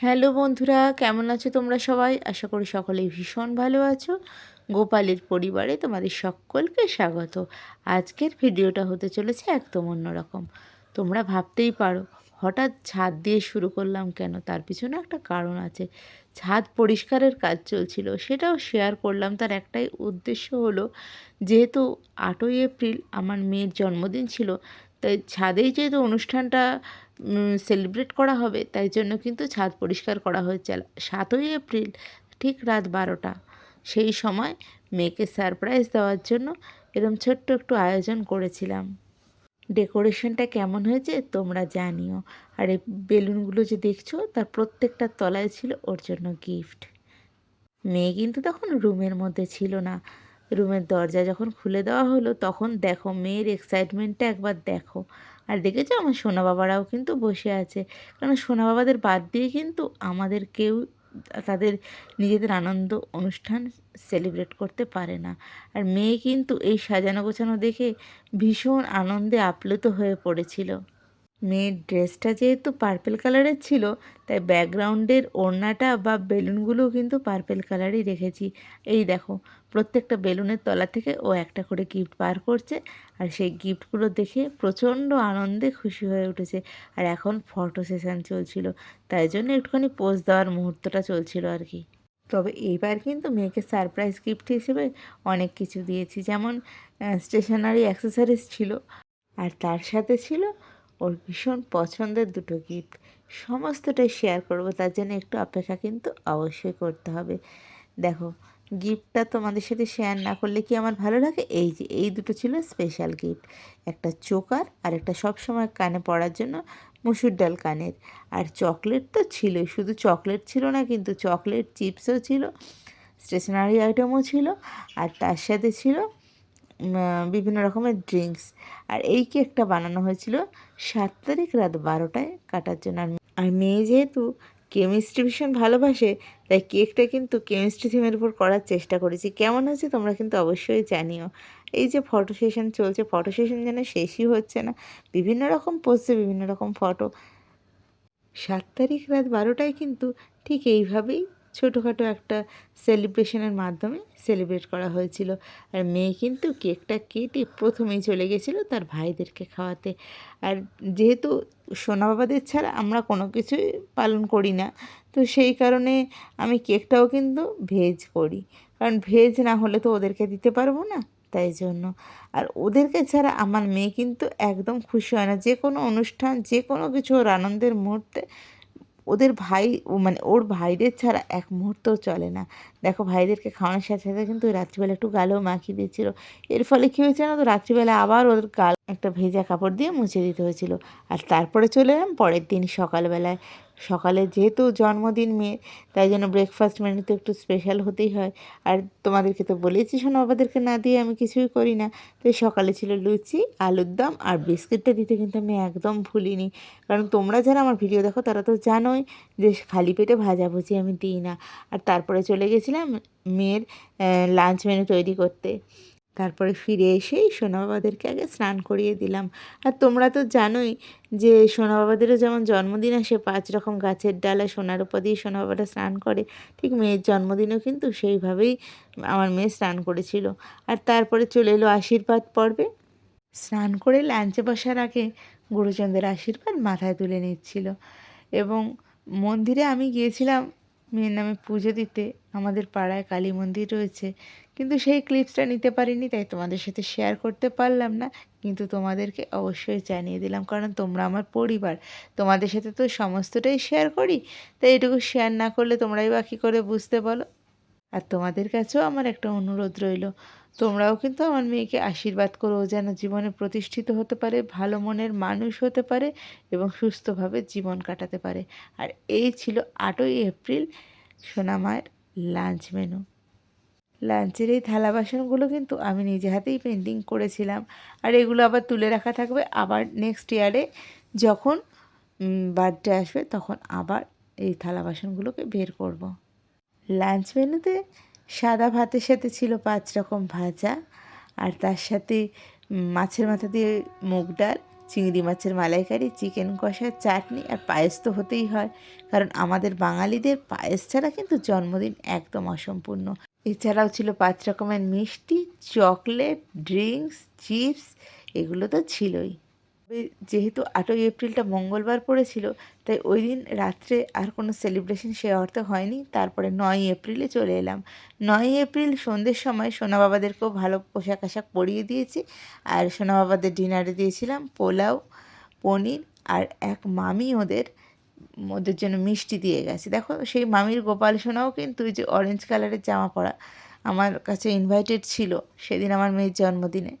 Hello বন্ধুরা, কেমন আছো তোমরা সবাই? আশা করি সকলেই ভীষণ ভালো আছো। গোপালের পরিবারে তোমাদের সকলকে স্বাগত। আজকের ভিডিওটা হতে চলেছে একদম অন্যরকম। তোমরা ভাবতেই পারো, হঠাৎ ছাদ দিয়ে শুরু করলাম কেন? তার পিছনে একটা কারণ আছে। ছাদ পরিষ্কারের কাজ চলছিল, সেটাও শেয়ার করলাম। তার একটাই উদ্দেশ্য হলো, যেহেতু আটই এপ্রিল আমার মেয়ের জন্মদিন ছিল, তাই ছাদেই যেহেতু অনুষ্ঠানটা সেলিব্রেট করা হবে, তাই জন্য কিন্তু ছাদ পরিষ্কার করা হয়েছে। সাতই এপ্রিল, ঠিক রাত বারোটা। সেই সময় মেয়েকে সারপ্রাইজ দেওয়ার জন্য এরম ছোট্ট একটু আয়োজন করেছিলাম। ডেকোরেশনটা কেমন হয়েছে তোমরা জানিও। আর এই বেলুনগুলো যে দেখছ, তার প্রত্যেকটা তলায় ছিল ওর জন্য গিফট মেয়ে কিন্তু তখন রুমের মধ্যে ছিল না। রুমের দরজা যখন খুলে দেওয়া হলো, তখন দেখো মেয়ের এক্সাইটমেন্টটা একবার দেখো। আর দেখেছ আমার সোনা বাবারাও কিন্তু বসে আছে। কারণ সোনা বাবাদের বাদ দিয়ে কিন্তু আমাদের কেউ তাদের নিজেদের আনন্দ অনুষ্ঠান সেলিব্রেট করতে পারে না। আর মেয়ে কিন্তু এই সাজানো গোছানো দেখে ভীষণ আনন্দে আপ্লুত হয়ে পড়েছিল। মেয়ের ড্রেসটা যেহেতু পার্পেল কালারের ছিল, তাই ব্যাকগ্রাউন্ডের ওড়নাটা বা বেলুনগুলো কিন্তু পার্পেল কালারই রেখেছি। এই দেখো প্রত্যেকটা বেলুনের তলা থেকে ও একটা করে গিফট বার করছে। আর সেই গিফটগুলো দেখে প্রচণ্ড আনন্দে খুশি হয়ে উঠেছে। আর এখন ফটো সেশন চলছিল। তাই জন্য একটুখানি পোজ দেওয়ার মুহূর্তটা চলছিল আর কি। তবে এইবার কিন্তু মেয়েকে সারপ্রাইজ গিফট হিসেবে অনেক কিছু দিয়েছি। যেমন স্টেশনারি অ্যাক্সেসরিজ ছিল। আর তার সাথে ছিল ওর ভীষণ পছন্দের দুটো গিফট সমস্তটাই শেয়ার করব। তার জন্য একটু অপেক্ষা কিন্তু অবশ্যই করতে হবে। দেখো গিফটটা তোমাদের সাথে শেয়ার না করলে কি আমার ভালো লাগে? এই যে, এই দুটো ছিল স্পেশাল গিফট একটা চোকার আর একটা সবসময় কানে পড়ার জন্য মুসুর ডাল কানের। আর চকলেট তো ছিলই, শুধু চকলেট ছিল না, কিন্তু চকলেট চিপসও ছিল স্টেশনারি আইটেমও ছিল, আর তার সাথে ছিল বিভিন্ন রকমের ড্রিঙ্কস আর এই কেকটা বানানো হয়েছিল সাত তারিখ রাত বারোটায় কাটার জন্য। আর মেয়ে যেহেতু কেমিস্ট্রি ভীষণ ভালোবাসে, তাই কেকটা কিন্তু কেমিস্ট্রি থিমের উপর করার চেষ্টা করেছি। কেমন হয়েছে তোমরা কিন্তু অবশ্যই জানিও। এই যে ফটো সেশন চলছে ফটো সেশন যেন শেষই হচ্ছে না, বিভিন্ন রকম পোস্টে বিভিন্ন রকম ফটো সাত তারিখ রাত বারোটায় কিন্তু ঠিক এইভাবেই ছোটোখাটো একটা সেলিব্রেশনের মাধ্যমে সেলিব্রেট করা হয়েছিল। আর মেয়ে কিন্তু কেকটা কেটে প্রথমেই চলে গেছিল তার ভাইদেরকে খাওয়াতে। আর যেহেতু সোনা বাবাদের ছাড়া আমরা কোনো কিছুই পালন করি না, তো সেই কারণে আমি কেকটাও কিন্তু ভেজ করি। কারণ ভেজ না হলে তো ওদেরকে দিতে পারব না, তাই জন্য। আর ওদেরকে ছাড়া আমার মেয়ে কিন্তু একদম খুশি হয় না। যে কোনো অনুষ্ঠান, যে কোনো কিছু ওর আনন্দের মুহূর্তে ওদের ভাই মানে ওর ভাইদের ছাড়া এক মুহূর্তও চলে না। দেখো ভাইদেরকে খাওয়ানোর সাথে সাথে কিন্তু রাত্রিবেলা একটু গালেও মাখিয়ে দিয়েছিলো। এর ফলে কী হয়েছে না তো? রাত্রিবেলা আবার ওদের গাল, একটা ভেজা কাপড় দিয়ে মুছে দিতে হয়েছিল। আর তারপরে চলে এলাম পরের দিন সকালবেলায়। সকালে যেহেতু জন্মদিন মেয়ের তাই জন্য ব্রেকফাস্ট মেনু তো একটু স্পেশাল হতেই হয়। আর তোমাদেরকে তো বলেছি শোনো বাবাদেরকে না দিয়ে আমি কিছুই করি না। তো সকালে ছিল লুচি, আলুর দম আর বিস্কিটটা দিতে কিন্তু আমি একদম ভুলিনি। কারণ তোমরা যারা আমার ভিডিও দেখো, তারা তো জানোই যে খালি পেটে ভাজাভুজি আমি দিই না। আর তারপরে চলে গেছিলাম মেয়ের লাঞ্চ মেনু তৈরি করতে। তারপরে ফিরে এসেই সোনা বাবাদেরকে আগে স্নান করিয়ে দিলাম। আর তোমরা তো জানোই যে সোনা বাবাদেরও যেমন জন্মদিন আসে, পাঁচ রকম গাছের ডালে সোনার উপর দিয়ে সোনা বাবাটা স্নান করে, ঠিক মেয়ের জন্মদিনও কিন্তু সেইভাবেই আমার মেয়ে স্নান করেছিল। আর তারপরে চলে এলো আশীর্বাদ পর্বে। স্নান করে লাঞ্চে বসার আগে গুরুচন্দ্রের আশীর্বাদ মাথায় তুলে নিচ্ছিল। এবং মন্দিরে আমি গিয়েছিলাম মেয়ের নামে পুজো দিতে। আমাদের পাড়ায় কালী মন্দির রয়েছে। কিন্তু সেই ক্লিপসটা নিতে পারিনি, তাই তোমাদের সাথে শেয়ার করতে পারলাম না। কিন্তু তোমাদেরকে অবশ্যই জানিয়ে দিলাম, কারণ তোমরা আমার পরিবার। তোমাদের সাথে তো সমস্তটাই শেয়ার করি, তাই এটুকু শেয়ার না করলে তোমরাই বা কী করে বুঝতে বলো? আর তোমাদের কাছেও আমার একটা অনুরোধ রইল, তোমরাও কিন্তু আমার মেয়েকে আশীর্বাদ করো যেন জীবনে প্রতিষ্ঠিত হতে পারে, ভালো মনের মানুষ হতে পারে এবং সুস্থভাবে জীবন কাটাতে পারে। আর এই ছিল আটই এপ্রিল সোনামায়ের লাঞ্চ মেনু লাঞ্চের এই থালা বাসনগুলো কিন্তু আমি নিজে হাতেই পেন্টিং করেছিলাম। আর এগুলো আবার তুলে রাখা থাকবে আবার নেক্সট ইয়ারে যখন বার্থডে আসবে তখন আবার এই থালা বাসনগুলোকে বের করব। লাঞ্চ মেনুতে সাদা ভাতের সাথে ছিল পাঁচ রকম ভাজা আর তার সাথে মাছের মাথা দিয়ে মুগ ডাল, চিংড়ি মাছের মালাইকারি, চিকেন কষা, চাটনি আর পায়েস তো হতেই হয়। কারণ আমাদের বাঙালিদের পায়েস ছাড়া কিন্তু জন্মদিন একদম অসম্পূর্ণ। এছাড়াও ছিল পাঁচ রকমের মিষ্টি, চকলেট, ড্রিঙ্কস, চিপস, এগুলো তো ছিলই। যেহেতু আটই এপ্রিলটা মঙ্গলবার পড়েছিল, তাই ওই দিন রাত্রে আর কোনো সেলিব্রেশন সে অর্থে হয়নি। তারপরে নয় এপ্রিলে চলে এলাম। নয় এপ্রিল সন্ধ্যের সময় সোনা বাবাদেরকেও ভালো পোশাক আশাক পরিয়ে দিয়েছি। আর সোনা বাবাদের ডিনারে দিয়েছিলাম পোলাও, পনির আর এক মামি ওদের ওদের জন্য মিষ্টি দিয়ে গেছে। দেখো সেই মামির গোপাল সোনাও কিন্তু ওই যে অরেঞ্জ কালারের জামা পরা। আমার কাছে ইনভাইটেড ছিল সেদিন আমার মেয়ের জন্মদিনে।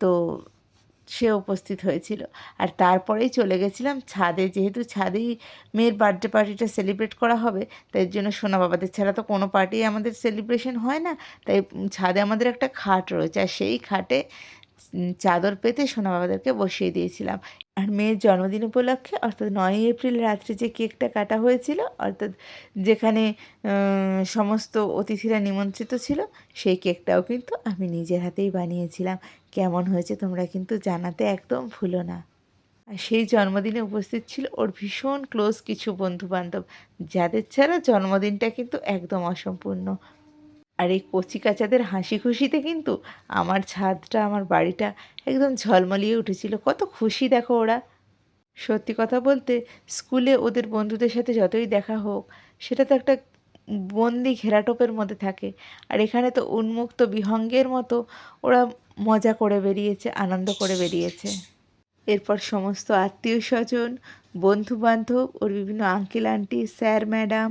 তো সে উপস্থিত হয়েছিল। আর তারপরেই চলে গেছিলাম ছাদে। যেহেতু ছাদেই মেয়ের বার্থডে পার্টিটা সেলিব্রেট করা হবে, তাই জন্য সোনা বাবাদের ছাড়া তো কোনো পার্টি আমাদের সেলিব্রেশন হয় না। তাই ছাদে আমাদের একটা খাট রয়েছে। আর সেই খাটে চাদর পেতে সোনা বাবাদেরকে বসিয়ে দিয়েছিলাম। আর মেয়ের জন্মদিন উপলক্ষে, অর্থাৎ নয়ই এপ্রিল রাত্রে যে কেকটা কাটা হয়েছিল, অর্থাৎ যেখানে সমস্ত অতিথিরা নিমন্ত্রিত ছিল, সেই কেকটাও কিন্তু আমি নিজের হাতেই বানিয়েছিলাম। কেমন হয়েছে তোমরা কিন্তু জানাতে একদম ভুলো না। আর সেই জন্মদিনে উপস্থিত ছিল ওর ভীষণ ক্লোজ কিছু বন্ধু বান্ধব যাদের ছাড়া জন্মদিনটা কিন্তু একদম অসম্পূর্ণ। আর এই কচি কাচাদের হাসি খুশিতে কিন্তু আমার ছাদটা, আমার বাড়িটা একদম ঝলমলিয়ে উঠেছিল। কত খুশি দেখো ওরা। সত্যি কথা বলতে, স্কুলে ওদের বন্ধুদের সাথে যতই দেখা হোক, সেটা তো একটা বন্দি ঘেরাটোপের মধ্যে থাকে। আর এখানে তো উন্মুক্ত বিহঙ্গের মতো ওরা মজা করে বেরিয়েছে, আনন্দ করে বেরিয়েছে। এরপর সমস্ত আত্মীয় স্বজন, বন্ধুবান্ধব, ওর বিভিন্ন আঙ্কেল আন্টি স্যার ম্যাডাম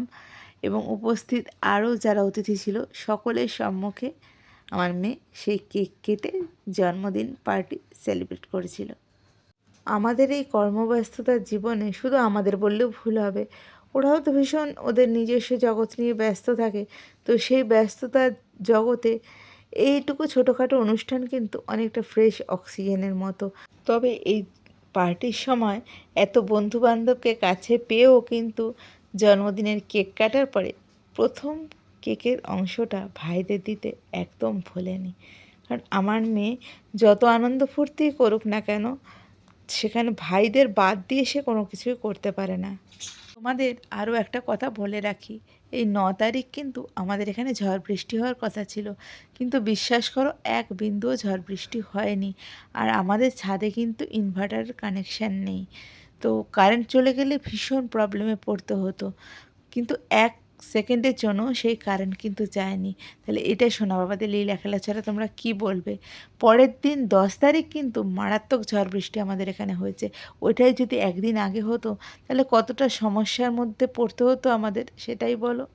এবং উপস্থিত আরও যারা অতিথি ছিল, সকলের সম্মুখে আমার মেয়ে সেই কেক কেটে জন্মদিন পার্টি সেলিব্রেট করেছিল। আমাদের এই কর্মব্যস্ততার জীবনে শুধু আমাদের বললেও ভুল হবে। ওরাও তো ভীষণ ওদের নিজস্ব জগৎ নিয়ে ব্যস্ত থাকে, তো সেই ব্যস্ততার জগতে এইটুকু ছোটোখাটো অনুষ্ঠান কিন্তু অনেকটা ফ্রেশ অক্সিজেনের মতো। তবে এই পার্টির সময় এত বন্ধুবান্ধবকে কাছে পেয়েও কিন্তু জন্মদিনের কেক কাটার পরে প্রথম কেকের অংশটা ভাইদের দিতে একদম ভোলেনি। কারণ আমার মেয়ে যত আনন্দ ফুর্তি করুক না কেন, সেখানে ভাইদের বাদ দিয়ে সে কোনো কিছুই করতে পারে না। তোমাদের আরও একটা কথা বলে রাখি, এই ন তারিখ কিন্তু আমাদের এখানে ঝড় বৃষ্টি হওয়ার কথা ছিল। কিন্তু বিশ্বাস করো, এক বিন্দুও ঝড় বৃষ্টি হয়নি। আর আমাদের ছাদে কিন্তু ইনভার্টার কানেকশান নেই। তো কারেন্ট চলে গেলে ভীষণ প্রবলেমে পড়তে হতো। কিন্তু এক সেকেন্ডের জন্য সেই কারেন্ট কিন্তু যায়নি। তাহলে এটা শোনা বাবাদের লীলা খেলা ছাড়া তোমরা কি বলবে? পরের দিন দশ তারিখ কিন্তু মারাত্মক ঝড় বৃষ্টি আমাদের এখানে হয়েছে। ওইটাই যদি একদিন আগে হতো, তাহলে কতটা সমস্যার মধ্যে পড়তে হতো আমাদের, সেটাই বলো।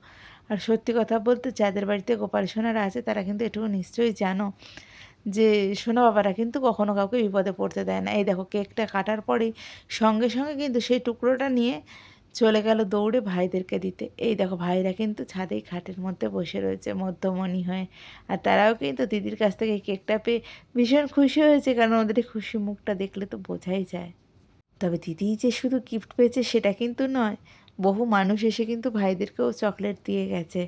আর সত্যি কথা বলতে, যাদের বাড়িতে গোপাল সোনারা আছে, তারা কিন্তু এটুকু নিশ্চয়ই জানো। যে সোনা বাবারা কিন্তু কখনো কাউকে বিপদে পড়তে দেয় না। এই দেখো কেকটা কাটার পরেই সঙ্গে সঙ্গে কিন্তু সেই টুকরোটা নিয়ে চলে গেল দৌড়ে ভাইদেরকে দিতে। এই দেখো ভাইরা কিন্তু ছাদেই খাটের মধ্যে বসে রয়েছে মধ্যমণি হয়ে। আর তারাও কিন্তু দিদির কাছ থেকে কেকটা পেয়ে ভীষণ খুশি হয়েছে কারণ ওদের খুশি মুখটা দেখলে তো বোঝাই যায়। তবে দিদি যে শুধু গিফট পেয়েছে সেটা কিন্তু নয়, বহু মানুষ এসে কিন্তু ভাইদেরকেও চকলেট দিয়ে গেছে।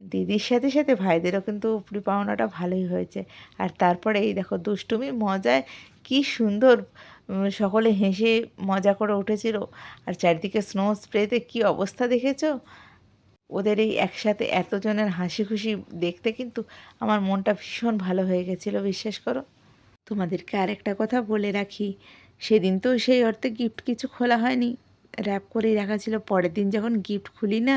দিদির সাথে সাথে ভাইদেরও কিন্তু উপরি পাওনাটা ভালোই হয়েছে। আর তারপরে এই দেখো দুষ্টুমি, মজায় কি সুন্দর সকলে হেসে মজা করে উঠেছিল। আর চারিদিকে স্নো স্প্রেতে কি অবস্থা দেখেছ? ওদের এই একসাথে এতজনের হাসি খুশি দেখতে কিন্তু আমার মনটা ভীষণ ভালো হয়ে গেছিল, বিশ্বাস করো। তোমাদেরকে আরেকটা কথা বলে রাখি, সেদিন তো সেই অর্থে গিফট কিছু খোলা হয়নি। র্যাপ করেই রাখা ছিল, পরের দিন যখন গিফট খুলি না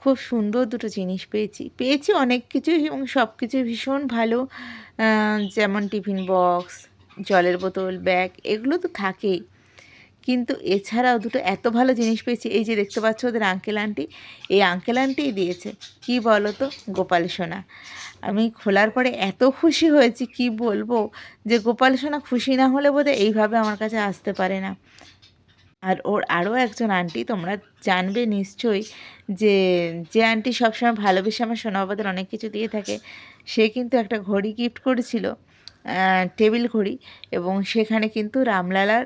খুব সুন্দর দুটো জিনিস পেয়েছি। পেয়েছি অনেক কিছু এবং সব কিছুই ভীষণ ভালো। যেমন টিফিন বক্স, জলের বোতল, ব্যাগ, এগুলো তো থাকেই। কিন্তু এছাড়াও দুটো এত ভালো জিনিস পেয়েছি। এই যে দেখতে পাচ্ছ ওদের আঙ্কেল আন্টি এই আঙ্কেল আন্টিই দিয়েছে। কি বলো তো গোপাল সোনা। আমি খোলার পরে এত খুশি হয়েছি, কি বলব? যে গোপাল সোনা খুশি না হলে বোধহয় এইভাবে আমার কাছে আসতে পারে না। আর ওর আরও একজন আন্টি তোমরা জানবে নিশ্চয়ই যে যে আন্টি সবসময় ভালোবেসে আমার সোনাবাবাদের অনেক কিছু দিয়ে থাকে। সে কিন্তু একটা ঘড়ি গিফট করেছিল টেবিল ঘড়ি এবং সেখানে কিন্তু রামলালার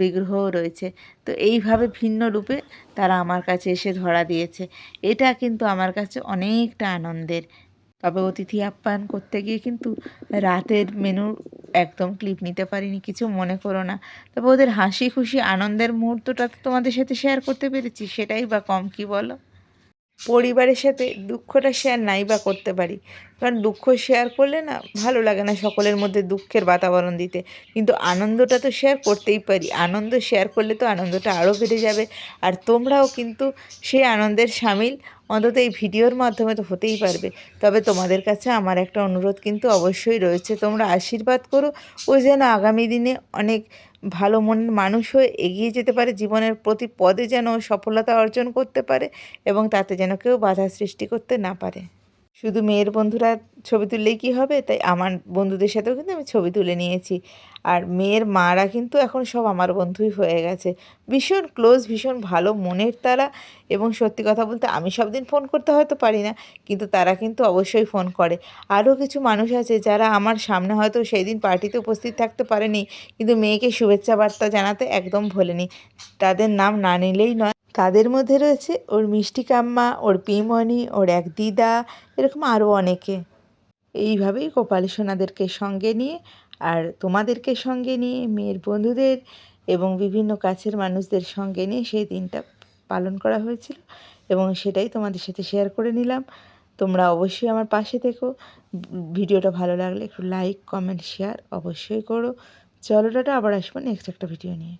বিগ্রহ রয়েছে। তো এইভাবে ভিন্ন রূপে তারা আমার কাছে এসে ধরা দিয়েছে। এটা কিন্তু আমার কাছে অনেকটা আনন্দের তবে অতিথি আপ্যায়ন করতে গিয়ে কিন্তু রাতের মেনুর একদম ক্লিপ নিতে পারিনি, কিছু মনে করো না। তবে ওদের হাসি খুশি, আনন্দের মুহূর্তটা তো তোমাদের সাথে শেয়ার করতে পেরেছি, সেটাই বা কম, কি বলো? পরিবারের সাথে দুঃখটা শেয়ার নাই বা করতে পারি। কারণ দুঃখ শেয়ার করলে না ভালো লাগে না সকলের মধ্যে দুঃখের বাতাবরণ দিতে। কিন্তু আনন্দটা তো শেয়ার করতেই পারি। আনন্দ শেয়ার করলে তো আনন্দটা আরও বেড়ে যাবে। আর তোমরাও কিন্তু সেই আনন্দের সামিল অন্তত এই ভিডিওর মাধ্যমে তো হতেই পারবে। তবে তোমাদের কাছে আমার একটা অনুরোধ কিন্তু অবশ্যই রয়েছে। তোমরা আশীর্বাদ করো। ও যেন আগামী দিনে অনেক ভালো মনের মানুষ হয়ে এগিয়ে যেতে পারে, জীবনের প্রতি পদে যেন সফলতা অর্জন করতে পারে এবং তাতে যেন কেউ বাধা সৃষ্টি করতে না পারে। শুধু মেয়ের বন্ধুরা ছবি তুললেই কি হবে? তাই আমার বন্ধুদের সাথেও কিন্তু আমি ছবি তুলে নিয়েছি। আর মেয়ের মারা কিন্তু এখন সব আমার বন্ধুই হয়ে গেছে। ভীষণ ক্লোজ ভীষণ ভালো মনের তারা এবং সত্যি কথা বলতে আমি সব দিন ফোন করতে হয়তো পারি না, কিন্তু তারা কিন্তু অবশ্যই ফোন করে। আরও কিছু মানুষ আছে যারা আমার সামনে হয়তো সেই দিন পার্টিতে উপস্থিত থাকতে পারেনি, কিন্তু মেয়েকে শুভেচ্ছা বার্তা জানাতে একদম ভোলেনি। তাদের নাম না নিলেই নয়। তাদের মধ্যে রয়েছে? ওর মিষ্টি কাম্মা, ওর পিমণি ওর এক দিদা, এরকম আরও অনেকে। এইভাবেই গোপালী সোনাদেরকে সঙ্গে নিয়ে আর তোমাদেরকে সঙ্গে নিয়ে, মেয়ের বন্ধুদের এবং বিভিন্ন কাছের মানুষদের সঙ্গে নিয়ে সেই দিনটা পালন করা হয়েছিল এবং সেটাই তোমাদের সাথে শেয়ার করে নিলাম। তোমরা অবশ্যই আমার পাশে থেকো। ভিডিওটা ভালো লাগলে একটু লাইক কমেন্ট শেয়ার অবশ্যই করো। চলো আবার আসব নেক্সট একটা ভিডিও নিয়ে।